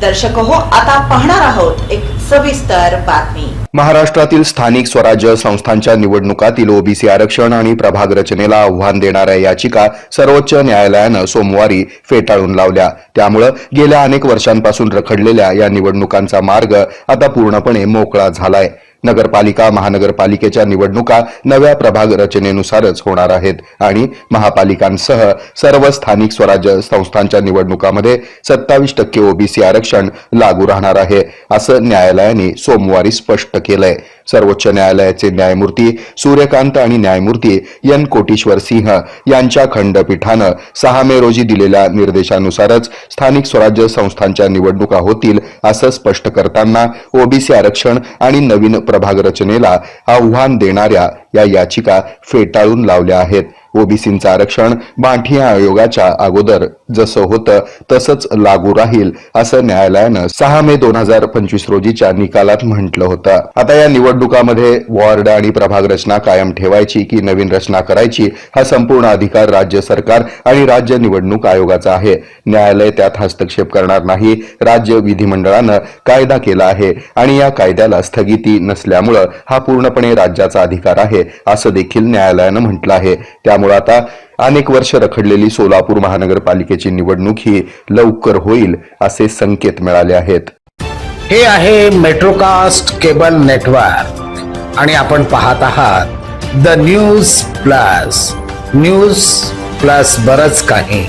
दर्शक हो आता पाहणार आहोत एक सविस्तर बातमी. महाराष्ट्रातील स्थानिक स्वराज्य संस्थांच्या निवडणुकातील ओबीसी आरक्षण आणि प्रभाग रचनेला आव्हान देणाऱ्या याचिका सर्वोच्च न्यायालयानं सोमवारी फेटाळून लावल्या. त्यामुळं गेल्या अनेक वर्षांपासून रखडलेल्या या निवडणुकांचा मार्ग आता पूर्णपणे मोकळा झालाय. नगरपालिका महानगरपालिकेच्या निवडणुका नव्या प्रभाग रचनेनुसारच होणार आहेत. आणि महापालिकांसह सर्व स्थानिक स्वराज्य संस्थांच्या निवडणुकामध्ये सत्तावीस टक्के ओबीसी आरक्षण लागू राहणार आहे असं न्यायालयाने सोमवारी स्पष्ट केलंय. सर्वोच्च न्यायालयाचे न्यायमूर्ती सूर्यकांत आणि न्यायमूर्ती एन कोटीश्वर सिंह यांच्या खंडपीठानं सहा मे रोजी दिलेल्या निर्देशानुसारच स्थानिक स्वराज्य संस्थांच्या निवडणुका होतील असं स्पष्ट करताना ओबीसी आरक्षण आणि नवीन प्र प्रभाग रचनेला आव्हान देणाऱ्या या याचिका फेटाळून लावल्या आहेत. ओबीसींचं आरक्षण बांठिया आयोगाच्या अगोदर जसं होतं तसंच लागू राहील असं न्यायालयानं सहा मे दोन हजार पंचवीस रोजीच्या निकालात म्हटलं होतं. आता या निवडणुकामध्ये वॉर्ड आणि प्रभाग रचना कायम ठेवायची की नवीन रचना करायची हा संपूर्ण अधिकार राज्य सरकार आणि राज्य निवडणूक आयोगाचा आहे. न्यायालय त्यात हस्तक्षेप करणार नाही. राज्य विधिमंडळानं कायदा केला आहे आणि या कायद्याला स्थगिती नसल्यामुळं हा पूर्णपणे राज्याचा अधिकार आहे. असं देखील न्यायालयानं म्हटलं आहे. त्यामुळे आता अनेक वर्ष रखडलेली सोलापूर महानगरपालिकेची निवडणूक ही लवकर होईल असे संकेत मिळाले आहेत. हे आहे मेट्रोकास्ट केबल नेटवर्क आणि आपण पाहत आहात the news plus news plus बरच काही.